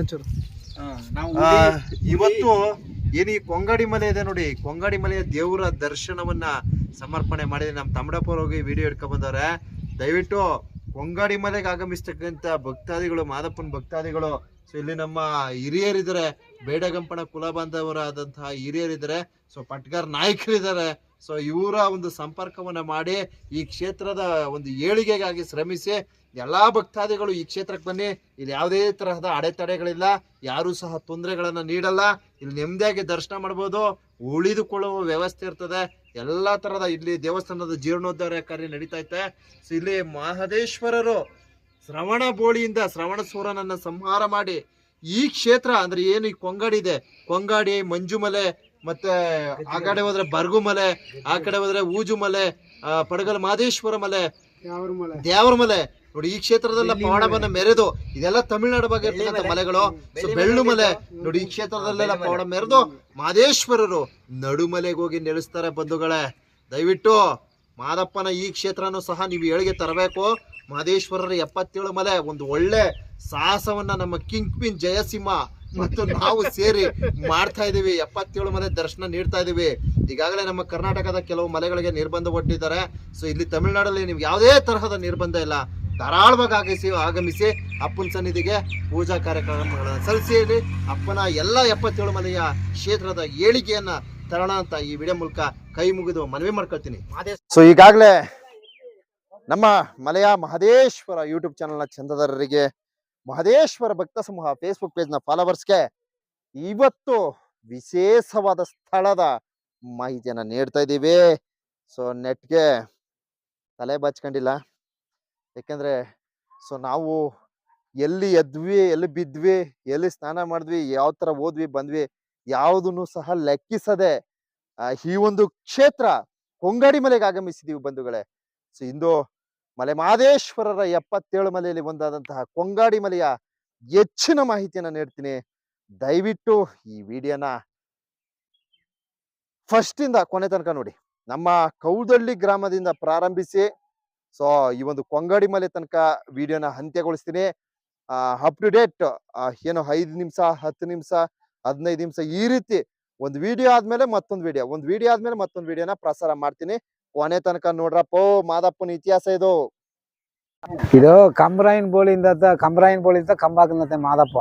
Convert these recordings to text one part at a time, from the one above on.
ಒಂಚೂರು. ನಾವು ಇವತ್ತು ಏನು ಈ ಕೊಂಗಾಡಿ ಮಲೆ ಇದೆ ನೋಡಿ ಕೊಂಗಾಡಿ ಮಲೆಯ ದೇವರ ದರ್ಶನವನ್ನ ಸಮರ್ಪಣೆ ಮಾಡಿದ್ರೆ ನಮ್ಮ ತಮ್ಮಡಪ್ಪ ಹೋಗಿ ವಿಡಿಯೋ ಹಿಡ್ಕೊಂಡ್ ಬಂದವ್ರೆ. ದಯವಿಟ್ಟು ಕೊಂಗಾಡಿ ಮಲೆಗೆ ಆಗಮಿಸ್ತಕ್ಕಂತ ಭಕ್ತಾದಿಗಳು ಮಾದಪ್ಪನ ಭಕ್ತಾದಿಗಳು ಸೊ ಇಲ್ಲಿ ನಮ್ಮ ಹಿರಿಯರಿದ್ದಾರೆ. ಬೇಡಗಂಪಣ ಕುಲ ಬಾಂಧವರಾದಂತಹ ಹಿರಿಯರಿದ್ದಾರೆ. ಸೊ ಪಟ್ಗಾರ್ ನಾಯಕರಿದ್ದಾರೆ. ಸೊ ಇವರ ಒಂದು ಸಂಪರ್ಕವನ್ನ ಮಾಡಿ ಈ ಕ್ಷೇತ್ರದ ಒಂದು ಏಳಿಗೆಗಾಗಿ ಶ್ರಮಿಸಿ ಎಲ್ಲಾ ಭಕ್ತಾದಿಗಳು ಈ ಕ್ಷೇತ್ರಕ್ಕೆ ಬನ್ನಿ. ಇಲ್ಲಿ ಯಾವುದೇ ತರಹದ ಅಡೆತಡೆಗಳಿಲ್ಲ. ಯಾರು ಸಹ ತೊಂದರೆಗಳನ್ನು ನೀಡಲ್ಲ. ಇಲ್ಲಿ ನೆಮ್ಮದಿಯಾಗಿ ದರ್ಶನ ಮಾಡ್ಬೋದು. ಉಳಿದುಕೊಳ್ಳುವ ವ್ಯವಸ್ಥೆ ಇರ್ತದೆ. ಎಲ್ಲಾ ತರದ ಇಲ್ಲಿ ದೇವಸ್ಥಾನದ ಜೀರ್ಣೋದ್ಧಾರ ಕಾರ್ಯ ನಡೀತಾ ಇದೆ ಸೊ ಇಲ್ಲಿ ಮಹದೇಶ್ವರರು ಶ್ರವಣ ಬೋಳಿಯಿಂದ ಶ್ರವಣ ಸೂರನನ್ನ ಸಂಹಾರ ಮಾಡಿ ಈ ಕ್ಷೇತ್ರ ಅಂದ್ರೆ ಏನು ಈ ಕೊಂಗಾಡಿ ಇದೆ. ಕೊಂಗಾಡಿ ಮಂಜುಮಲೆ ಮತ್ತೆ ಆ ಕಡೆ ಹೋದ್ರೆ ಬರ್ಗುಮಲೆ ಆ ಕಡೆ ಹೋದ್ರೆ ಊಜುಮಲೆ ಮಲೆ ಪಡಗಲ್ ಮಹದೇಶ್ವರ ಮಲೆ? ದೇವರ ಮಲೆ ನೋಡಿ ಈ ಕ್ಷೇತ್ರದಲ್ಲ ಪವಾಡವನ್ನ ಮೆರೆದು ಇದೆಲ್ಲ ತಮಿಳುನಾಡು ಬಗ್ಗೆ ಇರ್ತಕ್ಕಂಥ ಮಲೆಗಳು. ಸೊ ಬೆಳ್ಳು ಮಲೆ. ನೋಡಿ ಈ ಕ್ಷೇತ್ರದಲ್ಲೆಲ್ಲ ಪವಾಡ ಮೆರೆದು ಮಾದೇಶ್ವರರು ನಡುಮಲೆಗೆ ಹೋಗಿ ನೆಲೆಸ್ತಾರೆ ಬಂಧುಗಳೇ. ದಯವಿಟ್ಟು ಮಾದಪ್ಪನ ಈ ಕ್ಷೇತ್ರನೂ ಸಹ ನೀವು ಏಳಿಗೆ ತರಬೇಕು. ಮಹದೇಶ್ವರರ ಎಪ್ಪತ್ತೇಳು ಮಲೆ ಒಂದು ಒಳ್ಳೆ ಸಾಹಸವನ್ನ ನಮ್ಮ ಕಿಂಗ್ ಪಿನ್ ಜಯಸಿಂಹ ಮತ್ತು ನಾವು ಸೇರಿ ಮಾಡ್ತಾ ಇದೀವಿ ಎಪ್ಪತ್ತೇಳು ಮಲೆ ದರ್ಶನ ನೀಡ್ತಾ ಇದೀವಿ ಈಗಾಗಲೇ ನಮ್ಮ ಕರ್ನಾಟಕದ ಕೆಲವು ಮಲೆಗಳಿಗೆ ನಿರ್ಬಂಧ ಒಡ್ಡಿದ್ದಾರೆ. ಸೊ ಇಲ್ಲಿ ತಮಿಳುನಾಡಲ್ಲಿ ನಿಮ್ಗೆ ಯಾವುದೇ ತರಹದ ನಿರ್ಬಂಧ ಇಲ್ಲ. ಧಾರಾಳವಾಗಿ ಆಗಮಿಸಿ ಆಗಮಿಸಿ ಅಪ್ಪನ ಸನ್ನಿಧಿಗೆ ಪೂಜಾ ಕಾರ್ಯಕ್ರಮಗಳನ್ನು ಸಲ್ಲಿಸಿ ಅಪ್ಪನ ಎಲ್ಲ ಎಪ್ಪತ್ತೇಳು ಮನೆಯ ಕ್ಷೇತ್ರದ ಏಳಿಗೆಯನ್ನ ತರೋಣ ಅಂತ ಈ ವಿಡಿಯೋ ಮೂಲಕ ಕೈ ಮುಗಿದು ಮನವಿ ಮಾಡ್ಕೊಳ್ತೀನಿ. ಸೊ ಈಗಾಗಲೇ ನಮ್ಮ ಮಲೆಯ ಮಹದೇಶ್ವರ ಯೂಟ್ಯೂಬ್ ಚಾನಲ್ನ ಚಂದದಾರರಿಗೆ ಮಹದೇಶ್ವರ ಭಕ್ತ ಸಮೂಹ ಫೇಸ್ಬುಕ್ ಪೇಜ್ನ ಫಾಲೋವರ್ಸ್ಗೆ ಇವತ್ತು ವಿಶೇಷವಾದ ಸ್ಥಳದ ಮಾಹಿತಿಯನ್ನ ನೀಡ್ತಾ ಇದ್ದೀವಿ. ಸೊ ನೆಟ್ಗೆ ತಲೆ ಬಾಚ್ಕೊಂಡಿಲ್ಲ. ಯಾಕೆಂದ್ರೆ, ಸೊ ನಾವು ಎಲ್ಲಿ ಎದ್ವಿ, ಎಲ್ಲಿ ಬಿದ್ವಿ, ಎಲ್ಲಿ ಸ್ನಾನ ಮಾಡಿದ್ವಿ, ಯಾವ ತರ ಹೋದ್ವಿ ಬಂದ್ವಿ, ಯಾವುದನ್ನು ಸಹ ಲೆಕ್ಕಿಸದೆ ಈ ಒಂದು ಕ್ಷೇತ್ರ ಕೊಂಗಾಡಿ ಮಲೆಗೆ ಆಗಮಿಸಿದೀವಿ ಬಂಧುಗಳೇ. ಸೊ ಇಂದು ಮಲೆ ಮಾದೇಶ್ವರರ ಎಪ್ಪತ್ತೇಳು ಮಲೆಯಲ್ಲಿ ಒಂದಾದಂತಹ ಕೊಂಗಾಡಿ ಮಲೆಯ ಹೆಚ್ಚಿನ ಮಾಹಿತಿಯನ್ನ ನೀಡ್ತೀನಿ. ದಯವಿಟ್ಟು ಈ ವಿಡಿಯೋನ ಫಸ್ಟ್ ಇಂದ ಕೊನೆ ತನಕ ನೋಡಿ. ನಮ್ಮ ಕೌದಳ್ಳಿ ಗ್ರಾಮದಿಂದ ಪ್ರಾರಂಭಿಸಿ ಸೊ ಈ ಒಂದು ಕೊಂಗಡಿ ಮಲೆ ತನಕ ವಿಡಿಯೋನ ಅಂತ್ಯಗೊಳಿಸ್ತೀನಿ. ಅಪ್ ಟು ಡೇಟ್ ಏನು ಐದು ನಿಮಿಷ ಹತ್ತು ನಿಮಿಷ ಹದಿನೈದು ನಿಮಿಷ ಈ ರೀತಿ ಒಂದು ವಿಡಿಯೋ ಆದ್ಮೇಲೆ ಮತ್ತೊಂದು ವಿಡಿಯೋ ಒಂದು ವಿಡಿಯೋ ಆದ್ಮೇಲೆ ಮತ್ತೊಂದು ವಿಡಿಯೋನ ಪ್ರಸಾರ ಮಾಡ್ತೀನಿ. ಕೊನೆ ತನಕ ನೋಡ್ರಪ್ಪ ಮಾದಪ್ಪನ ಇತಿಹಾಸ ಇದು. ಇದು ಕಂಬ್ರಾಯಿನ್ ಬೋಳಿಯಿಂದ ಕಂಬ್ರಾಯಿನ್ ಬೋಳಿಂದ ಕಂಬಾಕಂದತೆ ಮಾದಪ್ಪ.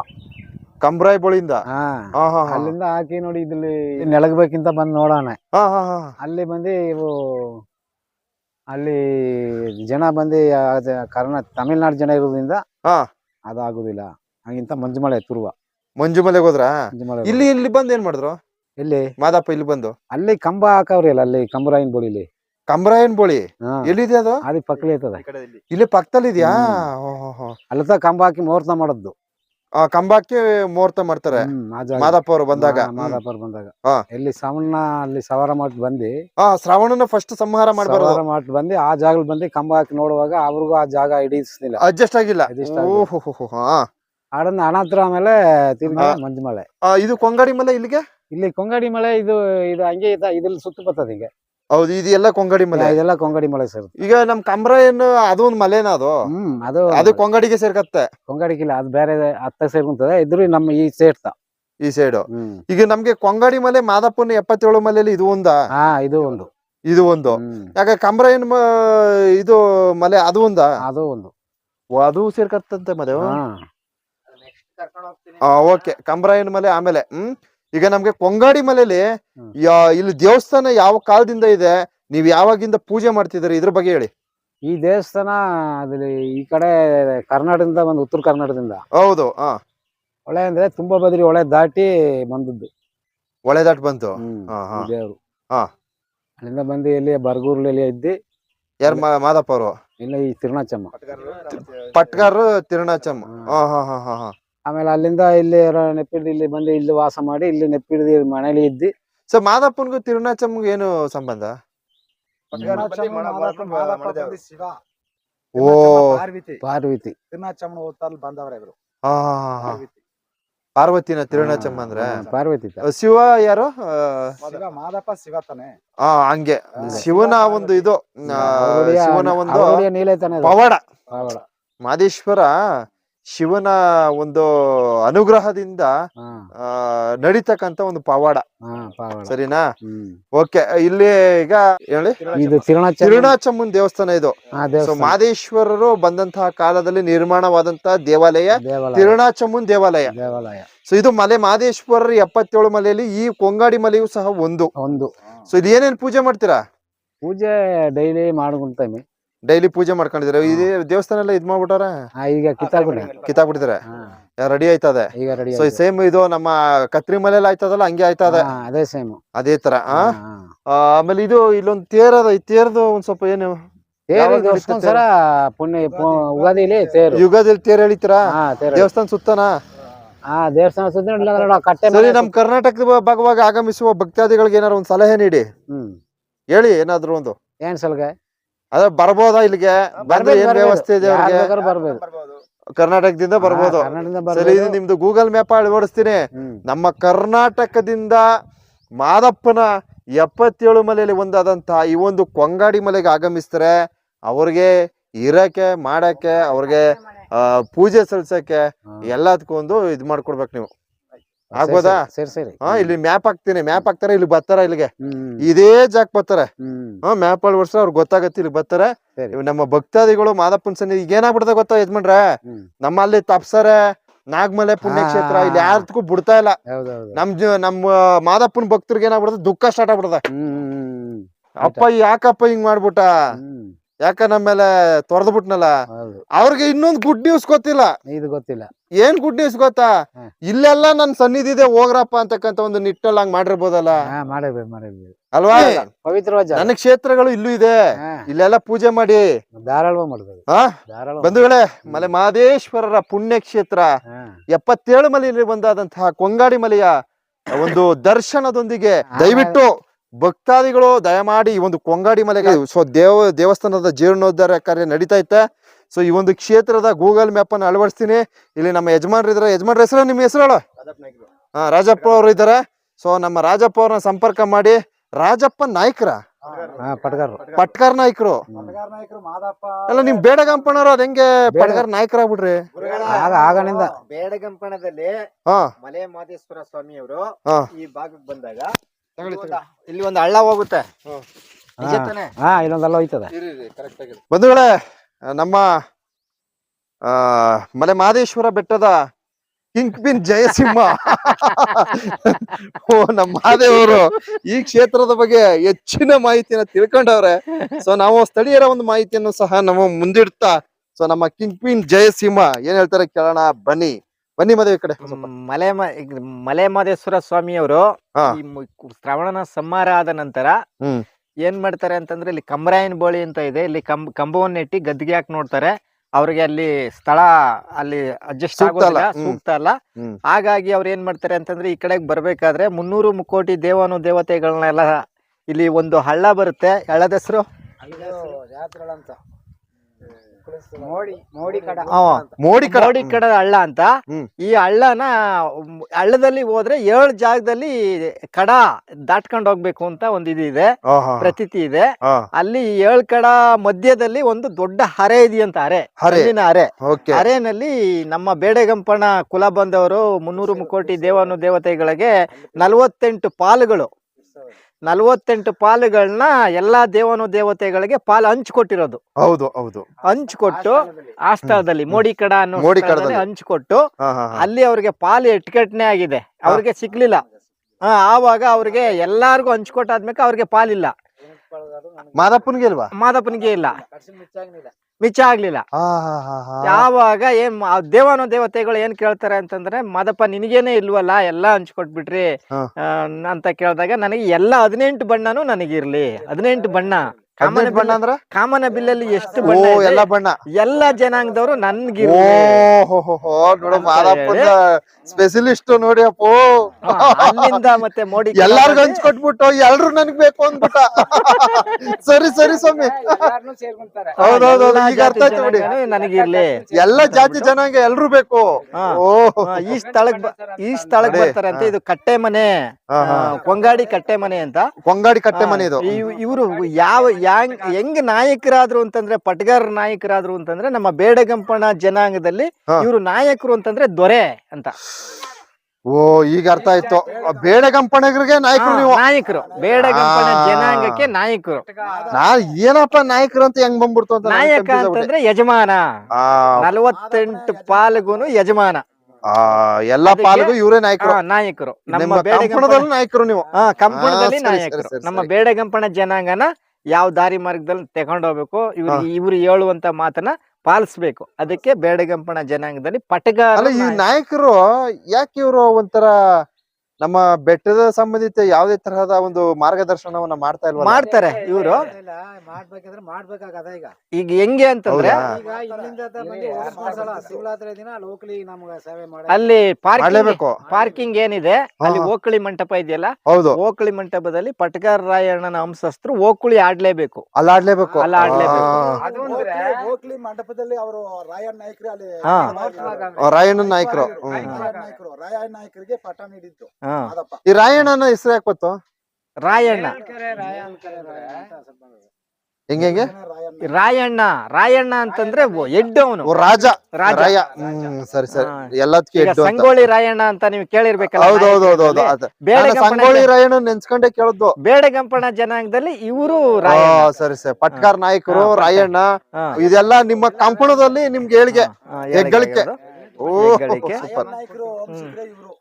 ಕಂಬ್ರಾಯ್ ಬೋಳಿಯಿಂದ ಅಲ್ಲಿಂದ ಹಾಕಿ ನೋಡಿ ಇಲ್ಲಿ ನೆಲಗಬೇಕಿಂತ ಬಂದ್ ನೋಡೋಣ. ಅಲ್ಲಿ ಬಂದು ಇವು ಅಲ್ಲಿ ಜನ ಬಂದು ಕಾರಣ ಕರ್ನಾ ತಮಿಳ್ನಾಡು ಜನ ಇರೋದ್ರಿಂದ ಹಾ. ಅದಾಗುದಿಲ್ಲ. ಹಂಗಿಂತ ಮಂಜುಮಳೆ ತುರುವ. ಮಂಜುಮಲೆಗೆ ಹೋದ್ರ? ಮಂಜುಮಳೆ ಇಲ್ಲಿ ಇಲ್ಲಿ ಬಂದು ಏನ್ ಮಾಡಿದ್ರು? ಇಲ್ಲಿ ಮಾದಪ್ಪ ಇಲ್ಲಿ ಬಂದು. ಅಲ್ಲಿ ಕಂಬ ಹಾಕವ್ರಿ ಅಲ್ಲ ಅಲ್ಲಿ ಕಂಬ್ರಾಯಿನ್ ಬೋಳಿಲಿ. ಕಂಬರಾಯನ್ ಬೋಳಿ? ಹಾ. ಎಲ್ಲಿದೆ ಅದು? ಅಲ್ಲಿ ಪಕ್ಕಲಿ ಐತದ ಇಲ್ಲಿ ಪಕ್ಕದಲ್ಲಿ ಇದೆಯಾ ಹ್ಮ್. ಅಲ್ಲತ್ತ ಕಂಬ ಹಾಕಿ ಮುಹೂರ್ತ ಮಾಡದ್ದು. ಆ ಕಂಬಕ್ಕೆ ಮುಹೂರ್ತ ಮಾಡ್ತಾರೆ. ಮಾದಪ್ಪ ಅವರು ಬಂದಾಗ. ಮಾದಪ್ಪ ಬಂದಾಗ. ಇಲ್ಲಿ ಸಾವಣ್ಣ ಅಲ್ಲಿ ಸವಾರ ಮಾಡಿ ಬಂದು ಹಾ ಶ್ರಾವಣನ ಫಸ್ಟ್ ಸಂಹಾರ ಮಾಡಿ ಸವಾರ ಮಾಡಿ ಬಂದು ಆ ಜಾಗ ಬಂದು ಕಂಬ ಹಾಕಿ ನೋಡುವಾಗ ಅವ್ರಿಗೂ ಆ ಜಾಗ ಹಿಡಿಸ್ಲಿಲ್ಲ ಅಡ್ಜಸ್ಟ್ ಆಗಿಲ್ಲ. ಅದನ್ನ ಅನಂತರ ಆಮೇಲೆ ತಿರ್ಗಿ ಮಂಜುಮಳೆ ಮಂಜು ಮಳೆ ಆ, ಇದು ಕೊಂಗಾಡಿ ಮಲೆ ಇಲ್ಲಿಗೆ? ಇಲ್ಲಿ ಕೊಂಗಡಿ ಮಳೆ ಇದು ಇದು ಹಂಗೆ ಇದ ಇದ್ರಲ್ಲಿ ಸುತ್ತ ಬರ್ತದೆ ಈಗ ಹೌದು ಇದು ಎಲ್ಲ ಕೊಂಗಾಡಿ ಮಲೆ. ಇದೆಲ್ಲ ಕೊಂಗಡಿ ಮಲೆ ಸರ್. ಈಗ ನಮ್ ಕಂಬ್ರಾಯನ್ ಅದು ಒಂದ್ ಮಲೆನ ಅದು? ಹ್ಮ್ ಅದು ಅದು ಕೊಂಗಡಿಗೆ ಸೇರ್ಕತ್ತೆ ಕೊಂಗಡಿಗಿಲ್ಲ ಅದು ಬೇರೆ ಹತ್ತ ಸೇರ್ಕೊಂತದೆ ಇದ್ರು ನಮ್ಮ ಈ ಸೇರ್ತ. ಈ ಸೈಡ್. ಈಗ ನಮ್ಗೆ ಕೊಂಗಡಿ ಮಲೆ ಮಾದಪ್ಪನ ಎಪ್ಪತ್ತೇಳು ಮಲೆಯಲ್ಲಿ ಇದು ಒಂದಾ? ಹಾ ಇದು ಒಂದು. ಇದು ಒಂದು. ಯಾಕೆ ಕಂಬ್ರಾಯನ್ ಏನ್ ಇದು ಮಲೆ ಅದು ಒಂದಾ? ಅದು ಒಂದು. ಅದು ಸೇರ್ಕತ್ತಂತೆ ಹಾ. ಓಕೆ ಕಂಬ್ರಾಯನ್ ಮಲೆ ಆಮೇಲೆ ಹ್ಮ್? ಈಗ ನಮ್ಗೆ ಕೊಂಗಾಡಿ ಮಲೆಯಲ್ಲಿ. ಇಲ್ಲಿ ದೇವಸ್ಥಾನ ಯಾವ ಕಾಲದಿಂದ ಇದೆ ನೀವ್ ಯಾವಾಗಿಂದ ಪೂಜೆ ಮಾಡ್ತಿದ್ದೀರಿ ಇದ್ರ ಬಗ್ಗೆ ಹೇಳಿ. ಈ ದೇವಸ್ಥಾನ ಅದ್ರಲ್ಲಿ ಈ ಕಡೆ ಕರ್ನಾಟಕದಿಂದ ಬಂದು ಉತ್ತರ ಕರ್ನಾಟಕದಿಂದ. ಹೌದು ಹಾ ಹೊಳೆ ಅಂದ್ರೆ ತುಂಬಾ ಬದ್ರಿ ಹೊಳೆ ದಾಟಿ ಬಂದದ್ದು. ಒಳ್ಳೆದಾಟ್ ಬಂತು? ಹ್ಮ್ ಹಾ, ಹಾ. ದೇವರು. ಹಾ. ಅಲ್ಲಿಂದ ಬಂದು ಇಲ್ಲಿ ಬರ್ಗೂರ್ಲಿ ಇದ್ದಿ. ಯಾರು ಮಾದಪ್ಪ ಅವರು? ಇಲ್ಲ ಈ ತಿರುಣಾಚಮ್ಮ ಪಟ್ಗಾರರು ತಿರುಣಾಚಮ್ಮ ಹಾ ಹಾ ಹಾ ಹಾ ಹಾ. ಆಮೇಲೆ ಅಲ್ಲಿಂದ ಇಲ್ಲಿ ನೆಪ್ಪಿಡ್ದು ಇಲ್ಲಿ ಬಂದು ಇಲ್ಲಿ ವಾಸ ಮಾಡಿ ಇಲ್ಲಿ ನೆಪ್ಪಿಡ್ದು ಮನೇಲಿ ಇದ್ದಿ. ಸೊ ಮಾದಪ್ಪನ್ಗೂ ತಿರುನಾಚಮ್ಗೂ ಏನು ಸಂಬಂಧ? ಓ. ಪಾರ್ವತಿ. ಪಾರ್ವತಿ. ತಿರುನಾಚಮ್ಮ ಓದ್ತಾಲ್ ಇವರು. ಪಾರ್ವತಿನ ತಿರುನಾಚಮ್ಮ ಅಂದ್ರೆ? ಪಾರ್ವತಿ ಶಿವ ಯಾರು? ಮಾದಪ್ಪ ಶಿವ ತಾನೇ. ಹಾ ಹಂಗೆ ಶಿವನ ಒಂದು ಇದು. ಶಿವನ ಒಂದು ಪವಾಡ. ಪವಾಡ. ಮಾದೇಶ್ವರ ಶಿವನ ಒಂದು ಅನುಗ್ರಹದಿಂದ ಆ, ನಡೀತಕ್ಕಂತ ಒಂದು ಪವಾಡ. ಸರಿನಾ? ಓಕೆ ಇಲ್ಲಿ ಈಗ ಹೇಳಿ. ತಿರುಣಾಚಮ್ಮನ್ ದೇವಸ್ಥಾನ ಇದು. ಮಾದೇಶ್ವರರು ಬಂದಂತಹ ಕಾಲದಲ್ಲಿ ನಿರ್ಮಾಣವಾದಂತಹ ದೇವಾಲಯ ದೇವಾಲಯ. ತಿರುಣಾಚಮ್ಮನ್ ದೇವಾಲಯ. ದೇವಾಲಯ. ಸೊ ಇದು ಮಲೆ ಮಾದೇಶ್ವರರ ಎಪ್ಪತ್ತೇಳು ಮಲೆಯಲ್ಲಿ ಈ ಕೊಂಗಾಡಿ ಮಲೆಯೂ ಸಹ ಒಂದು. ಒಂದು. ಸೊ ಇದು ಏನೇನ್ ಪೂಜೆ ಮಾಡ್ತೀರಾ? ಪೂಜೆ ಡೈಲಿ ಮಾಡ್ಕೊಂತೀವಿ. ಡೈಲಿ ಪೂಜೆ ಮಾಡ್ಕೊಂಡಿದ್ರೆ ಇದು ದೇವಸ್ಥಾನ ಎಲ್ಲ ಇದ್ ಮಾಡ್ಬಿಟ್ಟಾರ? ಹಾ ಈಗ ಕಿತ್ತಾಕ್ಬಿಟ್ಟೆ ಕಿತ್ತಾಕ್ಬಿಟ್ಟಿದ್ರೆ ಹಾ. ರೆಡಿ ಆಯ್ತದೆ? ಈಗ ರೆಡಿ ಸೊ ಸೇಮ್ ಇದು ನಮ್ಮ ಕತ್ರಿ ಮಲೆಯಲ್ಲಿ ಆಯ್ತದಲ್ಲ ಹಂಗೆ ಆಯ್ತದೆ. ಅದೇ ಸೇಮ್ ಅದೇ ತರ ಆ? ಆ, ಆಮೇಲೆ ಇದು ಇಲ್ಲೊಂದ್ ತೇರ್ ಅದ ಈ ತೇರ್ದು ಒಂದ್ ಸ್ವಲ್ಪ ಏನು? ಯುಗಾದಿ ಯಾವಾಗ ನಡೀತದೆ ವರ್ಷಕ್ಕೊಂದ್ಸಲ ಪುಣ್ಯ ಪು- ಉಗಾದಿಲಿ ತೇರು. ಯುಗದಲ್ಲಿ ತೇರ್ ಎಳಿತೀರಾ? ಹಾ ತೇರು ದೇವಸ್ಥಾನ ಸುತ್ತನಾ? ಹಾ ದೇವಸ್ಥಾನ ಸುತ್ತ ಕಟ್ಟೆ ಸರಿ ಮೇಲೆ ನಮ್ ಕರ್ನಾಟಕದ ಭಾ- ಭಾಗವಾಗಿ ಆಗಮಿಸುವ ಭಕ್ತಾದಿಗಳಿಗೆ ಏನಾರು ಒಂದ್ ಸಲಹೆ ನೀಡಿ. ಹ್ಮ್. ಹೇಳಿ ಏನಾದ್ರು ಒಂದು. ಏನ್ ಸಲ್ಗೆ? ಅದ ಬರ್ಬೋದಾ ಇಲ್ಲಿಗೆ? ಬಂದ್ರೆ ಏನ್ ವ್ಯವಸ್ಥೆ ಇದೆ ಅವ್ರಿಗೆ? ಬರ್ಬೋದು. ಕರ್ನಾಟಕದಿಂದ ಬರ್ಬೋದು. ಸರಿ ಇದು ನಿಮ್ದು ಗೂಗಲ್ ಮ್ಯಾಪ್ ಅಳವಡಿಸ್ತೀನಿ ನಮ್ಮ ಕರ್ನಾಟಕದಿಂದ ಮಾದಪ್ಪನ ಎಪ್ಪತ್ತೇಳು ಮಲೆಯಲ್ಲಿ ಒಂದಾದಂತಹ ಈ ಒಂದು ಕೊಂಗಾಡಿ ಮಲೆಗೆ ಆಗಮಿಸ್ತಾರೆ ಅವ್ರಿಗೆ ಇರಕ್ಕೆ ಮಾಡಕ್ಕೆ ಅವ್ರಿಗೆ ಆ, ಪೂಜೆ ಸಲ್ಸಕ್ಕೆ ಹಾ. ಎಲ್ಲದಕ್ಕೂ ಒಂದು ಇದ್ ಮಾಡ್ಕೊಡ್ಬೇಕು ನೀವು. ಆಗ್ಬೋದಾ? ಸರಿ ಸರಿ ಹಾ ಇಲ್ಲಿ ಮ್ಯಾಪ್ ಹಾಕ್ತೀನಿ ಮ್ಯಾಪ್ ಹಾಕ್ತಾರ ಇಲ್ಲಿ ಬರ್ತಾರ ಇಲ್ಲಿಗೆ. ಇದೇ ಜಾಕ್ ಬರ್ತಾರ. ಹಾ ಮ್ಯಾಪ್ ಆಡ ವರ್ಷ ಅವ್ರ ಗೊತ್ತಾಗತ್ತೆ ಇಲ್ಲಿ ಬರ್ತಾರ. ನಮ್ಮ ಭಕ್ತಾದಿಗಳು ಮಾದಪ್ಪನ ಸನ್ನಿಧಿ ಈಗ ಏನಾಗ್ಬಿಡ್ತ ಗೊತ್ತಾ ಯಜಮಾನ್ರೆ? ನಮ್ಮಲ್ಲಿ ತಪ್ಸರೆ ನಾಗಮಲೆ ಪುಣ್ಯಕ್ಷೇತ್ರ ಇಲ್ಲಿ ಯಾರ್ದಕ್ಕೂ ಬಿಡ್ತಾ ಇಲ್ಲ. ನಮ್ ನಮ್ಮ ಮಾದಪ್ಪನ ಭಕ್ತರಿಗೆ ಏನಾಗ್ಬಿಡ್ತದೆ ದುಃಖ ಸ್ಟಾರ್ಟ್ ಆಗ್ಬಿಡ್ದ ಅಪ್ಪ ಯಾಕಪ್ಪ ಹಿಂಗ್ ಮಾಡ್ಬಿಟ್ಟ? ಯಾಕ ನಮ್ಮ ಮೇಲೆ ತೊರೆದು ಬಿಟ್ನಲ್ಲ? ಹೌದು. ಅವ್ರಿಗೆ ಇನ್ನೊಂದ್ ಗುಡ್ ನ್ಯೂಸ್ ಗೊತ್ತಿಲ್ಲ. ಇದು ಗೊತ್ತಿಲ್ಲ. ಏನ್ ಗುಡ್ ನ್ಯೂಸ್ ಗೊತ್ತಾ. ಇಲ್ಲೆಲ್ಲ ನನ್ ಸನ್ನಿಧಿ ಇದೆ ಹೋಗ್ರಪ್ಪ ಅಂತಕ್ಕಂತ ಒಂದು ನಿಟ್ಟಲ್ಲಿ ಹಂಗ್ ಮಾಡಿರ್ಬೋದಲ್ಲ? ಹಾ ಅಲ್ವಾ? ಪವಿತ್ರವಾದ ಜಾಗ. ನನ್ನ ಕ್ಷೇತ್ರಗಳು ಇಲ್ಲೂ ಇದೆ. ಹಾ. ಇಲ್ಲೆಲ್ಲ ಪೂಜೆ ಮಾಡಿ. ಧಾರಾಳವಾಗಿ ಮಾಡ್ಬೇಕು ಹಾ? ಬಂಧುಗಳೇ ಮಲೆ ಮಹದೇಶ್ವರರ ಪುಣ್ಯ ಕ್ಷೇತ್ರ ಹಾ. ಎಪ್ಪತ್ತೇಳು ಮಲೆಯಲ್ಲಿ ಬಂದಾದಂತಹ ಕೊಂಗಾಡಿ ಮಲೆಯ ಒಂದು ದರ್ಶನದೊಂದಿಗೆ ದಯವಿಟ್ಟು ಭಕ್ತಾದಿಗಳು ದಯಮಾಡಿ ಈ ಒಂದು ಕೊಂಗಾಡಿ ಮಲೆಗೆ ಸೊ ದೇವ ದೇವಸ್ಥಾನದ ಜೀರ್ಣೋದ್ಧಾರ ಕಾರ್ಯ ನಡೀತಾ ಇತ್ತೆ ಸೊ ಈ ಒಂದು ಕ್ಷೇತ್ರದ ಗೂಗಲ್ ಮ್ಯಾಪ್ ಅನ್ನು ಅಳವಡಿಸ್ತೀನಿ. ಇಲ್ಲಿ ನಮ್ಮ ಯಜಮಾನ್ರು ಇದಾರೆ. ಯಜಮಾನ್ರ ಹೆಸರು ನಿಮ್ಮ ಹೆಸರು ಹೇಳು? ಹಾ ರಾಜಪ್ಪ ಅವರು ಇದ್ದಾರೆ ಸೊ ನಮ್ಮ ರಾಜಪ್ಪ ಅವ್ರನ್ನ ಸಂಪರ್ಕ ಮಾಡಿ. ರಾಜಪ್ಪ ನಾಯ್ಕರ? ಹಾ ಪಟ್ಗಾರ ಪಟ್ಕರ್ ನಾಯ್ಕರು? ಅಲ್ಲ ನಾಯಕರು ನಿಮ್ ಬೇಡಗಂಪಣರು ಅದ್ ಹೆಂಗೆ ಪಟ್ಕರ್ ನಾಯ್ಕರಾಗ್ಬಿಟ್ರಿ ಆಗ ಆಗನಿಂದ. ಬೇಡಗಂಪಣದಲ್ಲಿ ಹಾ. ಮಲೆ ಮಾದೇಶ್ವರ ಸ್ವಾಮಿ ಅವರು ಈ ಭಾಗಕ್ಕೆ ಬಂದಾಗ ಇಲ್ಲಿ ಒಂದು- ಇಲ್ಲಿ ಒಂದು ಹಳ್ಳ ಹೋಗುತ್ತೆ. ನಿಜ ಹಾ. ಇಲ್ಲೊಂದೆಲ್ಲ ಹೋಯ್ತದೆ. ಬಂಧುಗಳೇ ನಮ್ಮ ಆ ಮಲೆ ಮಹದೇಶ್ವರ ಬೆಟ್ಟದ ಕಿಂಗ್ ಪಿನ್ ಜಯಸಿಂಹ. ಓ ನಮ್ಮ ಮಹಾದೇವರು ಈ ಕ್ಷೇತ್ರದ ಬಗ್ಗೆ ಹೆಚ್ಚಿನ ಮಾಹಿತಿಯನ್ನ ತಿಳ್ಕೊಂಡವ್ರೆ. ಸೊ ನಾವು ಸ್ಥಳೀಯರ ಒಂದು ಮಾಹಿತಿಯನ್ನು ಸಹ ನಾವು ಮುಂದಿಡ್ತಾ ಸೊ ನಮ್ಮ ಕಿಂಗ್ ಪಿನ್ ಜಯಸಿಂಹ ಏನ್ ಹೇಳ್ತಾರೆ ಕೇಳೋಣ ಬನ್ನಿ. ಬನ್ನಿ ಮದುವೆ ಕಡೆ. ಮಲೆ ಮಲೆ ಮಹದೇಶ್ವರ ಸ್ವಾಮಿಯವರು ಶ್ರವಣನ ಸಂಹಾರ ಆದ ನಂತರ ಏನ್ ಮಾಡ್ತಾರೆ ಅಂತಂದ್ರೆ ಇಲ್ಲಿ ಕಂಬರಾಯನ್ ಬೋಳಿ ಅಂತ ಇದೆ. ಇಲ್ಲಿ ಕಂಬ ಕಂಬವನ್ನ ಇಟ್ಟಿ ಗದ್ದಿಗೆ ಹಾಕಿ ನೋಡ್ತಾರೆ. ಅವ್ರಿಗೆ ಅಲ್ಲಿ ಸ್ಥಳ ಅಲ್ಲಿ ಅಡ್ಜಸ್ಟ್ ಸೂಕ್ತ ಆಗೋದಿಲ್ಲ ಸೂಕ್ತ ಅಲ್ಲ. ಹಾಗಾಗಿ ಅವ್ರು ಏನ್ ಮಾಡ್ತಾರೆ ಅಂತಂದ್ರೆ ಈ ಕಡೆಗೆ ಬರ್ಬೇಕಾದ್ರೆ ಮುನ್ನೂರು ಮುಕ್ಕೋಟಿ ದೇವಾನು ದೇವತೆಗಳನ್ನೆಲ್ಲ ಇಲ್ಲಿ ಒಂದು ಹಳ್ಳ ಬರುತ್ತೆ. ಹಳ್ಳದ ಹೆಸರು? ಅಂತ ಮೋಡಿ ಮೋಡಿ ಕಡ ಮೋಡಿ ಕಡ ಕಡದ ಹಳ್ಳ ಅಂತ. ಈ ಹಳ್ಳನ ಹಳ್ಳದಲ್ಲಿ ಹೋದ್ರೆ ಏಳು ಜಾಗದಲ್ಲಿ ಕಡ ದಾಟ್ಕೊಂಡು ಹೋಗ್ಬೇಕು ಅಂತ ಒಂದು ಇದು. ಪ್ರತೀತಿ ಇದೆ. ಅಲ್ಲಿ ಏಳು ಕಡ ಮಧ್ಯದಲ್ಲಿ ಒಂದು ದೊಡ್ಡ ಹರೆ ಇದೆಯಂತ ಹರೆ. ಹರೆ. ಅರೆ ಹರೆ. ಹರೆನಲ್ಲಿ ನಮ್ಮ ಬೇಡೆಗಂಪಣ ಕುಲ ಬಂದವರು ಮುನ್ನೂರು ಮುಕೋಟಿ ದೇವಾನು ದೇವತೆಗಳಿಗೆ ನಲವತ್ತೆಂಟು ಪಾಲುಗಳು. ನಲವತ್ತೆಂಟು ಪಾಲುಗಳನ್ನ ಎಲ್ಲಾ ದೇವನು ದೇವತೆಗಳಿಗೆ ಪಾಲು ಹಂಚ್ಕೊಟ್ಟಿರೋದು. ಹೌದು ಹೌದು. ಹಂಚ್ಕೊಟ್ಟು ಆ ಸ್ಥಳದಲ್ಲಿ ಮೋಡಿ ಕಡ ಅನ್ನೋ ಮೋಡಿಕಡದಲ್ಲಿ ಹಂಚ್ಕೊಟ್ಟು. ಅಲ್ಲಿ ಅವ್ರಿಗೆ ಪಾಲು ಎಟ್ಕಟ್ನೆ ಆಗಿದೆ. ಅವ್ರಿಗೆ ಸಿಗ್ಲಿಲ್ಲ ಹಾ ಆವಾಗ ಅವ್ರಿಗೆ ಎಲ್ಲಾರ್ಗು ಹಂಚ್ಕೊಟ್ಟಾದ್ಮೇಲೆ ಅವ್ರಿಗೆ ಪಾಲಿಲ್ಲ. ಮಾದಪ್ಪನ್ಗೆ ಇಲ್ವಾ? ಮಾದಪ್ಪನಿಗೆ ಇಲ್ಲ. ಮಿಚ್ಚ ಆಗ್ಲಿಲ್ಲ. ಹಾ ಹಾ ಹಾ ಹಾ. ಯಾವಾಗ ಏನ್ ಮಾ- ಆ ದೇವಾನು ದೇವತೆಗಳು ಏನ್ ಕೇಳ್ತಾರೆ ಅಂತಂದ್ರೆ ಮದಪ್ಪ ನಿನಗೇನೆ ಇಲ್ವಲ್ಲ ಎಲ್ಲಾ ಹಂಚ್ಕೊಟ್ಬಿಟ್ರಿ ಹಾ. ಆ, ಅಂತ ಕೇಳಿದಾಗ ನನಗೆ ಎಲ್ಲ ಹದಿನೆಂಟು ಬಣ್ಣನೂ ನನಗಿರ್ಲಿ. ಹದಿನೆಂಟು ಬಣ್ಣ. ಕಾಮನ ಬಣ್ಣ ಬಿಲ್ ಅಲ್ಲಿ ಕಾಮನ ಬಿಲ್ಲಲ್ಲಿ ಎಷ್ಟು ಓ ಬಣ್ಣ ಎಲ್ಲಾ ಬಣ್ಣ. ಎಲ್ಲ ಜನಾಂಗದವರು ಓ ನನ್ಗಿರ್ಲಿ ಹೋ ಹೋ ಹೋ ನೋಡು ಅಂತ ಮಾದಪ್ಪನ ಸ್ಪೆಷಲಿಸ್ಟ್ ನೋಡಿ ಅಪ್ಪೋ. ಅಲ್ಲಿಂದ ಮತ್ತೆ ಮೋಡಿ ಎಲ್ಲಾರ್ಗು ಹಂಚ್ಕೊಟ್ಬಿಟ್ಟು ಎಲ್ರು ನನ್ಗ್ ಬೇಕು ಅಂದ್ಬಿಟ್ಟ. ಸರಿ ಸರಿ ಸ್ವಾಮಿ. ಹೌದೌದು ಎಲ್ಲಾ ಈಗ ಅರ್ಥ ಜಾತಿ ಆಯ್ತು ನೋಡಿ ನನಗಿರ್ಲಿ. ಎಲ್ಲ ಜಾತಿ ಜನಾಂಗ ಎಲ್ರು ಬೇಕು. ಓ. ಈ ಸ್ಥಳಕ್ ಬ- ಈ ಸ್ಥಳಕ್ ಬರ್ತಾರೆ ಅಂತ ಇದು ಕಟ್ಟೆ ಮನೆ. ಕೊಂಗಾಡಿ ಕಟ್ಟೆ ಮನೆ ಅಂತ. ಕೊಂಗಾಡಿ ಕಟ್ಟೆ ಮನೆ ಇದು. ಇವರು ಯಾವ ಯಾಂಗ್ ಹೆಂಗ್ ನಾಯಕರಾದ್ರು ಅಂತಂದ್ರೆ ಪಟ್ಗಾರ ನಾಯಕರಾದ್ರು ಅಂತಂದ್ರೆ ನಮ್ಮ ಬೇಡಗಂಪಣ ಜನಾಂಗದಲ್ಲಿ. ಇವರು ನಾಯಕರು ಅಂತಂದ್ರೆ ದೊರೆ ಅಂತ. ಓ ಈಗ ಅರ್ಥ ಆಯ್ತು. ಬೇಡಗಂಪಣಗರಿಗೆ ನಾಯಕರು ನೀವು. ನಾಯಕರು. ಬೇಡಗಂಪಣ ಜನಾಂಗಕ್ಕೆ ನಾಯಕರು. ನಾ ಏನಪ್ಪ ನಾಯಕರು ಅಂತ ಹೆಂಗ್ ಬಂದ್ಬಿಡ್ತು ಅಂತ ನಾನು ನಾಯಕ confuse ಆಗ್ಬಿಟ್ಟೆ. ಅಂತಂದ್ರೆ ಯಜಮಾನ. ಆ, ನಲವತ್ತೆಂಟು ಪಾಲ್ಗುನು ಯಜಮಾನ. ಆ, ಎಲ್ಲಾ ಅದಕ್ಕೆ- ಪಾಲ್ಗೂ ಇವರೇ ನಾಯಕರು. ಆ, ನಾಯಕರು. ನಿಮ್ಮ ನಮ್ಮ ಬೇಡಗಂಪಣ ಕಂಪಣದಲ್ಲೂ ನಾಯಕರು ನೀವು. ಹಾ ಕಂಪಣದಲ್ಲಿ ಸರಿ, ನಾಯಕರು. ಸರಿ, ನಮ್ಮ ಸರಿ. ಬೇಡಗಂಪಣ ಜನಾಂಗನ ಯಾವ ದಾರಿ ಮಾರ್ಗದಲ್ಲಿ ತಗೊಂಡೋಗ್ಬೇಕು ಇವ್ರು ಹಾ. ಇವ್ರು ಹೇಳುವಂತ ಮಾತನ್ನ ಪಾಲಿಸ್ಬೇಕು ಅದಕ್ಕೆ ಬೇಡಗಂಪಣ ಜನಾಂಗದಲ್ಲಿ ಪಟಗಾರ ಅಲ್ಲ ಈ ನಾಯಕರು ಯಾಕೆ ಇವರು ಒಂಥರ ನಮ್ಮ ಬೆಟ್ಟದ ಸಂಬಂಧಿತ ಯಾವುದೇ ತರಹದ ಒಂದು ಮಾರ್ಗದರ್ಶನವನ್ನ ಮಾಡ್ತಾ ಇಲ್ವಾ ಮಾಡ್ತಾರೆ ಇವರು. ಇಲ್ಲ, ಮಾಡ್ಬೇಕಂದ್ರೆ ಮಾಡ್ಬೇಕಾಗದ ಈಗ. ಈಗ ಹೆಂಗೆ ಅಂತಂದ್ರೆ? ಈಗ ಇಲ್ಲಿಂದ ಬಂದು ಓಟ್ ಮಾಡ್ಸಲ್ಲ ಶಿವರಾತ್ರಿ ದಿನ ಲೋಕಲಿ ನಮ್ಗ ಸೇವೆ ಮಾಡಿ. ಅಲ್ಲಿ ಪಾರ್ಕ್ ಮಾಡ್ಲೇಬೇಕು. ಪಾರ್ಕಿಂಗ್ ಏನಿದೆ ಅಲ್ಲಿ. ಓಕಳಿ ಮಂಟಪ ಇದೆಯಲ್ಲ? ಹೌದು. ಓಕಳಿ ಮಂಟಪದಲ್ಲಿ ಪಟ್ಕಾರ ರಾಯಣ್ಣನ ಹಂಸಸ್ತ್ರು ಓಕುಳಿ ಆಡ್ಲೇಬೇಕು. ಅಲ್ಲಿ ಆಡ್ಲೇಬೇಕು. ಅಲ್ಲಿ ಆಡ್ಲೇಬೇಕು. ಹೋಗ್ಲಿ ಮಂಟಪದಲ್ಲಿ ಅವರು ರಾಯಣ್ಣ ನಾಯಕರು ಅಲ್ಲಿ ರಾಯಣ್ಣ ನಾಯಕರು ರಾಯಣ್ಣ ನಾಯಕರಿಗೆ ಪಟ್ಟ ನೀಡಿದ್ದು. ಈ ರಾಯಣ್ಣನ ಹೆಸರು ಯಾಕೆ ಗೊತ್ತು? ರಾಯಣ್ಣ. ಹೆಂಗೆ ಹೆಂಗೆ? ರಾಯಣ್ಣ ರಾಯಣ್ಣ. ಅಂತಂದ್ರೆ ಹೆಡ್ ಅವನು. ಓ ರಾಜ. ರಾಜ. ರಾಯ. ಹ್ಮ್ ಸರಿ ಸರಿ. ಎಲ್ಲದಕ್ಕೂ ಸಂಗೋಳಿ ಎಡ್ಡು ಅಂತ. ರಾಯಣ್ಣ ಅಂತ ನೀವು ಕೇಳಿರ್ಬೇಕಲ್ಲ ಹೌದು ಹೌದು ಹೌದು ಹೌದು. ಸಂಗೊಳ್ಳಿ ರಾಯಣ್ಣ ನೆನ್ಸ್ಕೊಂಡೆ ಕೇಳದ್ದು ಬೇಡಗಂಪಣ ಜನಾಂಗದಲ್ಲಿ ಇವರು ಆ, ರಾಯಣ್ಣ ಸರಿ ಸರಿ. ಪಟ್ಕಾರ್ ನಾಯಕರು ರಾಯಣ್ಣ. ಹಾ. ಇದೆಲ್ಲ ನಿಮ್ಮ ಕಂಪಣದಲ್ಲಿ ನಿಮ್ಗೆ ಹೇಳಿಗೆ ಹೆಗ್ಗಳಿಕೆ.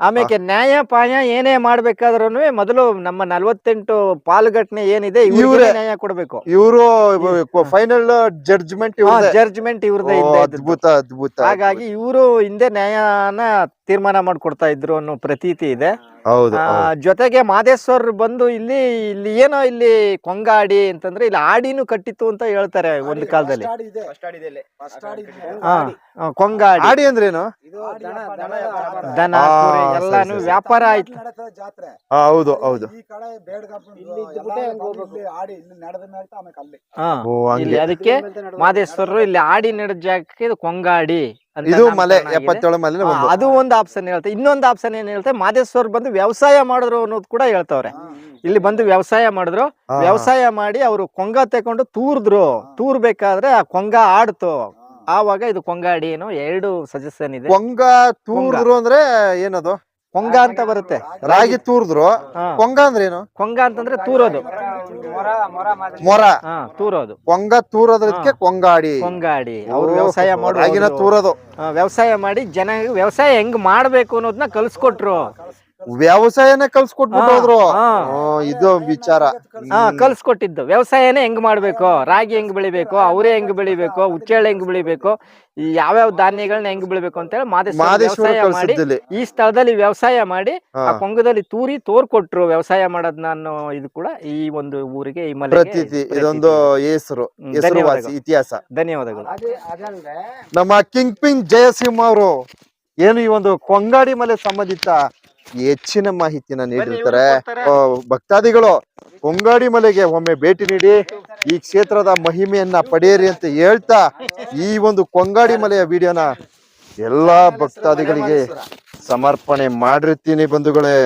ಆಮೇಲೆ ನ್ಯಾಯ ಪಾಯ ಏನೇ ಮಾಡ್ಬೇಕಾದ್ರೂ ಮೊದಲು ನಮ್ಮ ನಲ್ವತ್ತೆಂಟು ಪಾಲುಘಟನೆ ಏನಿದೆ ಇವರೇ ನ್ಯಾಯ ಕೊಡ್ಬೇಕು. ಇವರು ಫೈನಲ್ ಜಡ್ಜ್ಮೆಂಟ್ ಜಡ್ಜ್ಮೆಂಟ್ ಇವ್ರದೇ ಹಿಂದೆ ಅದ್ಭುತ ಅದ್ಭುತ ಹಾಗಾಗಿ ಇವರು ಹಿಂದೆ ನ್ಯಾಯನ ತೀರ್ಮಾನ ಮಾಡ್ಕೊಡ್ತಾ ಇದ್ರು ಅನ್ನೋ ಪ್ರತೀತಿ ಇದೆ. ಹೌದು ಆ, ಜೊತೆಗೆ ಮಾದೇಶ್ವರ್ ಬಂದು ಇಲ್ಲಿ ಇಲ್ಲಿ ಏನೋ ಇಲ್ಲಿ ಕೊಂಗಾಡಿ ಅಂತಂದ್ರೆ ಇಲ್ಲಿ ಆಡಿನೂ ಕಟ್ಟಿತ್ತು ಅಂತ ಹೇಳ್ತಾರೆ ಒಂದು ಕಾಲದಲ್ಲಿ. ಫಸ್ಟ್ ಆಡಿ ಇದೆ. ಫಸ್ಟ್ ಆಡಿ ಇದೆ. ಹಾ ಕೊಂಗಾಡಿ. ಆಡಿ ಅಂದ್ರೇನು? ದನ. ಆ, ಕುರಿ ಸರಿ, ಎಲ್ಲಾನು ಸರಿ. ವ್ಯಾಪಾರ ಆಯ್ತು. ಜಾತ್ರೆ. ಹೌದು ಹೌದು. ಈ ಕಡೆ ಬೇಡಗಪ್ಪ ಇಲ್ಲಿ ಇದ್ಬಿಟ್ಟೆ ಹಂಗ್ ಆಡಿ ಇಲ್ಲಿ ನಡೆದ ಮೇಲೆ ಆಮೇಲೆ ಅಲ್ಲಿ. ಹಾ ಓ ಇಲ್ಲಿ ಅದಕ್ಕೆ ಮಾದೇಶ್ವರರು ಇಲ್ಲಿ ಆಡಿ ನಡೆದ ಜಾಗಕ್ಕೆ ಇದು ಕೊಂಗಾಡಿ. ಇದು ಮಲೆ. ಎಪ್ಪತ್ತೇಳು ಮಲೆ ಅದು ಒಂದು ಆಪ್ಷನ್ ಹೇಳ್ತಾರೆ ಇನ್ನೊಂದು ಆಪ್ಷನ್ ಏನ್ ಹೇಳ್ತಾರೆ ಮಾದೇಶ್ವರ್ ಬಂದು ವ್ಯವಸಾಯ ಮಾಡಿದ್ರು ಅನ್ನೋದು ಕೂಡ ಹೇಳ್ತಾವ್ರೆ. ಇಲ್ಲಿ ಬಂದು ವ್ಯವಸಾಯ ಮಾಡಿದ್ರು. ವ್ಯವಸಾಯ ಮಾಡಿ ಅವರು ಕೊಂಗ ತಕೊಂಡು ತೂರ್ದ್ರು. ತೂರ್ಬೇಕಾದ್ರೆ ಆ ಕೊಂಗ ಆಡ್ತು. ಆವಾಗ ಇದು ಕೊಂಗಾಡಿ ಏನೋ ಎರಡು ಸಜೆಷನ್ ಇದೆ. ಕೊಂಗ ತೂರ್ದ್ರು ಅಂದ್ರೆ ಏನದು? ಕೊಂಗ ಅಂತ ಬರುತ್ತೆ. ರಾಗಿ ತೂರ್ದ್ರು. ಕೊಂಗ ಅಂದ್ರೆ ಏನು? ಕೊಂಗ ಅಂತಂದ್ರೆ ತೂರೋದು. ಮೊರ ಮೊರ ಮಾದರಿ. ಮೊರ. ಹಾ ತೂರೋದು. ಕೊಂಗ ತೂರೋದಕ್ಕೆ ಕೊಂಗಾಡಿ. ಕೊಂಗಾಡಿ. ಅವ್ರು ವ್ಯವಸಾಯ ಮಾಡಿ ತೂರೋದು. ವ್ಯವಸಾಯ ಮಾಡಿ ಜನ ವ್ಯವಸಾಯ ಹೆಂಗ್ ಮಾಡ್ಬೇಕು ಅನ್ನೋದನ್ನ ಕಲ್ಸ್ಕೊಟ್ರು. ವ್ಯವಸಾಯನೇ ಕಲ್ಸ್ಕೊಟ್ಬಿಟ್ಟು ಹೋದ್ರು. ಇದು ವಿಚಾರ. ಹಾ ಕಲ್ಸ್ಕೊಟ್ಟಿದ್ದು. ವ್ಯವಸಾಯನೇ ಹೆಂಗ್ ಮಾಡ್ಬೇಕು? ರಾಗಿ ಹೆಂಗ್ ಬೆಳಿಬೇಕು? ಅವರೇ ಹೆಂಗ್ ಬೆಳಿಬೇಕು? ಉಚ್ಚೆಳ್ಳೆ ಹೆಂಗ್ ಬೆಳಿಬೇಕು? ಈ ಯಾವ್ಯಾವ ಧಾನ್ಯಗಳನ್ನ ಹೆಂಗ್ ಬೆಳಿಬೇಕು ಅಂತ ಹೇಳಿ ಮಾದೇಶ್ವರ ಮಾದೇಶ್ವರ ವ್ಯವಸಾಯ ಮಾಡಿ ಕಲ್ಸಿದ್ದಲ್ಲಿ. ಈ ಸ್ಥಳದಲ್ಲಿ ವ್ಯವಸಾಯ ಮಾಡಿ ಹಾ. ಆ ಕೊಂಗದಲ್ಲಿ ತೂರಿ ತೋರ್ಕೊಟ್ರು ವ್ಯವಸಾಯ ಮಾಡೋದ್ ನಾನು ಇದು ಕೂಡ ಈ ಒಂದು ಊರಿಗೆ ಈ ಮಲೆಗೆ ಪ್ರತೀತಿ. ಇದೊಂದು ಹೆಸರು ಹ್ಮ್, ಹೆಸರುವಾಸಿ ಧನ್ಯವಾದಗಳು. ಇತಿಹಾಸ. ಧನ್ಯವಾದಗಳು. ನಮ್ಮ ಕಿಂಗ್ ಪಿಂಗ್ ಜಯಸಿಂಹ ಅವರು ಏನು ಈ ಒಂದು ಕೊಂಗಾಡಿ ಮಲೆ ಸಂಬಂಧಿತ ಹೆಚ್ಚಿನ ಮಾಹಿತಿನ ನೀಡಿರ್ತಾರೆ. ಭಕ್ತಾದಿಗಳು ಕೊಂಗಾಡಿ ಮಲೆಗೆ ಒಮ್ಮೆ ಭೇಟಿ ನೀಡಿ ಈ ಕ್ಷೇತ್ರದ ಮಹಿಮೆಯನ್ನ ಪಡೆಯಿರಿ ಅಂತ ಹೇಳ್ತಾ ಈ ಒಂದು ಕೊಂಗಾಡಿ ಮಲೆಯ ವಿಡಿಯೋನ ಎಲ್ಲಾ ಭಕ್ತಾದಿಗಳಿಗೆ ಸಮರ್ಪಣೆ ಮಾಡಿರ್ತೀನಿ ಬಂಧುಗಳೇ.